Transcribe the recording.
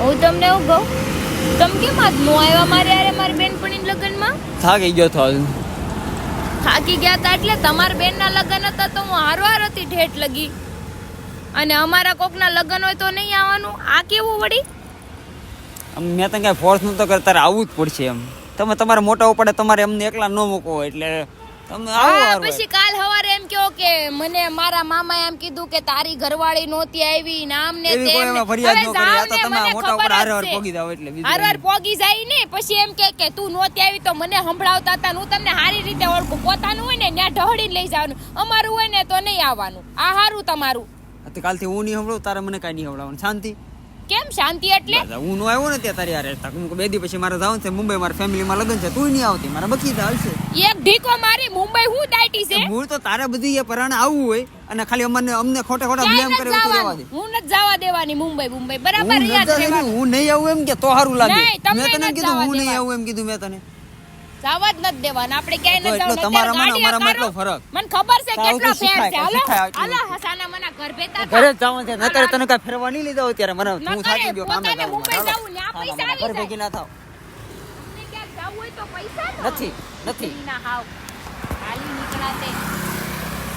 હું તમને એવું કહું તમે કેમ આજ નો આવ્યા મારે યારે મારી બેનપણી લગ્નમાં? થાકી ગયો તો થાકી ગયા હતા એટલે તમારા બેનના લગ્ન હતા તો હું હારવાર હતી ઠેઠ લગી. અને અમારા કોકના લગ્ન હોય તો નહીં આવવાનું? આ કેવું વળી? મેં તો કાંઈ ફોર્સ નતો કરતા આવવું જ પડશે એમ. તમે તમારા મોટા પડે તમારે એમને એકલા ન મૂકો એટલે તમે આવો પછી કાલ સવારે એમ કહો કે મને મારા મામા એમ કીધું કે તારી ઘરવાળી નહોતી આવી ને ને તેમ કોઈ એમાં ફરિયાદ ન કરી આ તો તમે મોટા ઉપર હારે જ પોગી જાવ એટલે બીજું હારવાર કંઈ પોગી જાય ને પછી એમ કે કે તું નહોતી આવી તો મને સંભળાવતા હતા હું તમને સારી રીતે ઓળખું. પોતાનું હોય ને ત્યાં ઢહળીને લઈ જવાનું. અમારું હોય ને તો નહીં આવવાનું. આ હારું તમારું. કાલથી હું નહીં સંભળાવું તારે મને કાંઈ નહીં સંભળાવવાનું. શાંતિ. કેમ શાંતિ એટલે? હું નો આવ્યો ને ત્યાં તારી હારે. તક હું બે દી પછી મારે જવાનું છે મુંબઈ મારા ફેમિલીમાં લગન છે તું નહીં આવતી. મારા બકી આવશે. એક ઢીકો મારી મુંબઈ હું દાટી છે? હું તો તારે બધી એ પરાણે આવવું હોય અને ખાલી અમને અમને ખોટા ખોટા બ્લેમ કરે તો રહેવા દે. હું નથી જવા દેવાની મુંબઈ મુંબઈ. બરાબર યાદ રહેવાનું. હું નહીં આવું એમ કે તો સારું લાગે. મેં તને કીધું હું નહીં આવું એમ કીધું મેં તને. જવા જ નથી દેવાના. આપણે ક્યાંય નથી જવાનું. તમારામાં અમારામાં એટલો ફરક. મને ખબર છે કેટલો ફેર છે. હાલો હાલો હસાના મના ઘર ભેતા ઘરે જવાનું છે. નતર તને કઈ ફેરવા નહીં લીધા હોય ત્યારે મને તું હું થાકી ગયો કામે પોતાને મુંબઈ હાલો. ને આ પૈસા આવી ઘર ભેગી ના થાવ. તમને ક્યાંક જવું હોય તો પૈસા નથી નથી. ના હાવ. ખાલી નીકળાતે